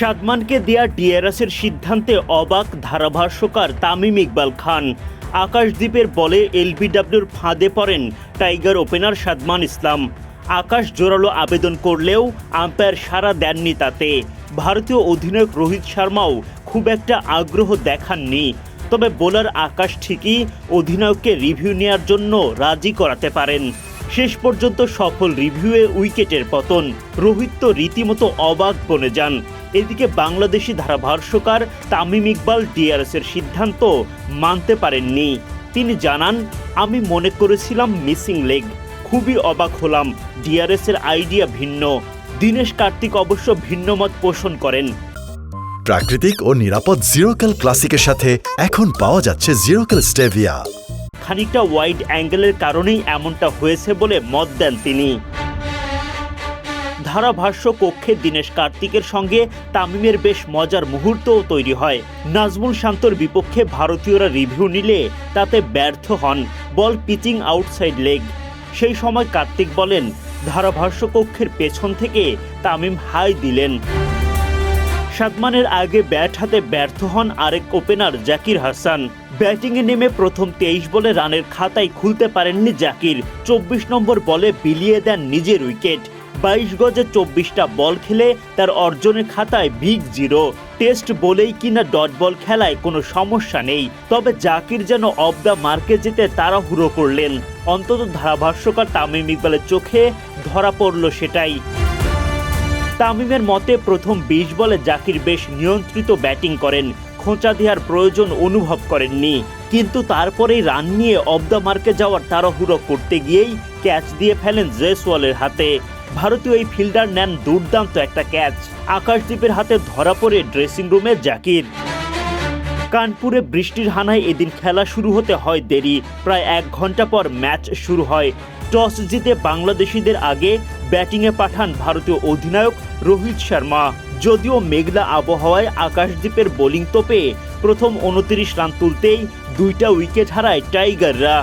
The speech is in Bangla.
সাদমানকে দেয়া ডিআরএসের সিদ্ধান্তে অবাক ধারাভাষ্যকার তামিম ইকবাল খান। আকাশদ্বীপের বলে এলবিডব্লিউর ফাঁদে পড়েন টাইগার ওপেনার সাদমান ইসলাম। আকাশ জোরালো আবেদন করলেও আম্পায়ার সাড়া দেননি তাতে। ভারতীয় অধিনায়ক রোহিত শর্মাও খুব একটা আগ্রহ দেখাননি। তবে বোলার আকাশ ঠিকই অধিনায়ককে রিভিউ নেওয়ার জন্য রাজি করাতে পারেন। শেষ পর্যন্ত সফল রিভিউয়ে উইকেটের পতন। রোহিত তো রীতিমতো অবাক বনে যান। এদিকে বাংলাদেশি ধারাভাষ্যকার তামিম ইকবাল ডিআরএসের সিদ্ধান্ত মানতে পারেননি। তিনি জানান আমি মনে করেছিলাম মিসিং লেগ। খুবই অবাক হলাম। ডিআরএস এর আইডিয়া ভিন্ন। দীনেশ কার্তিক অবশ্য ভিন্ন মত পোষণ করেন। প্রাকৃতিক ও নিরাপদ জিরোকাল ক্লাসিকের সাথে এখন পাওয়া যাচ্ছে জিরোকাল স্টেভিয়া খানিকটা ওয়াইড অ্যাঙ্গেলের কারণেই এমনটা হয়েছে বলে মত দেন তিনি। ধারাভাষ্য কক্ষে দীনেশ কার্তিকের সঙ্গে তামিমের বেশ মজার মুহূর্তও তৈরি হয়। নাজমুল শান্তর বিপক্ষে ভারতীয়রা রিভিউ নিলে তাতে ব্যর্থ হন, বল পিচিং আউটসাইড লেগ। সেই সময় কার্তিক বলেন, ধারাভাষ্য কক্ষের পেছন থেকে তামিম হাই দিলেন। সাদমানের আগে ব্যাট হাতে ব্যর্থ হন আরেক ওপেনার জাকির হাসান। ব্যাটিংয়ে নেমে প্রথম তেইশ বলে রানের খাতায় খুলতে পারেননি জাকির। চব্বিশ নম্বর বলে বিলিয়ে দেন নিজের উইকেট। বাইশ গজে চব্বিশটা বল খেলে তার অর্জনের খাতায় বিগ জিরো। টেস্ট বলেই কিনা ডট বল খেলায় কোনো সমস্যা নেই, তবে জাকির যেন অব দ্য মার্কে যেতে তাড়াহুড়ো করলেন। অন্তত ধারাভাষ্যকার তামিম ইকবালের চোখে ধরা পড়ল সেটাই। তামিমের মতে প্রথম বিশ বলে জাকির বেশ নিয়ন্ত্রিত ব্যাটিং করেন, খোঁচা দেওয়ার প্রয়োজন অনুভব করেননি। কিন্তু তারপরেই রান নিয়ে অব দ্য মার্কে যাওয়ার তাড়াহুড়ো করতে গিয়েই ক্যাচ দিয়ে ফেলেন জয়সওয়ালের হাতে। ভারতীয় এই ফিল্ডার নেন দুর্দান্ত একটা ক্যাচ। আকাশদ্বীপের হাতে ধরা পড়ে ড্রেসিং রুমে জাকির। কানপুরে বৃষ্টির হানায় এদিন খেলা শুরু হতে হয় দেরি। প্রায় এক ঘণ্টা পর ম্যাচ শুরু হয়। টস জিতে বাংলাদেশিদের আগে ব্যাটিংয়ে পাঠান ভারতীয় অধিনায়ক রোহিত শর্মা। যদিও মেঘলা আবহাওয়ায় আকাশদ্বীপের বোলিং তোপে প্রথম উনত্রিশ রান তুলতেই দুইটা উইকেট হারায় টাইগাররা।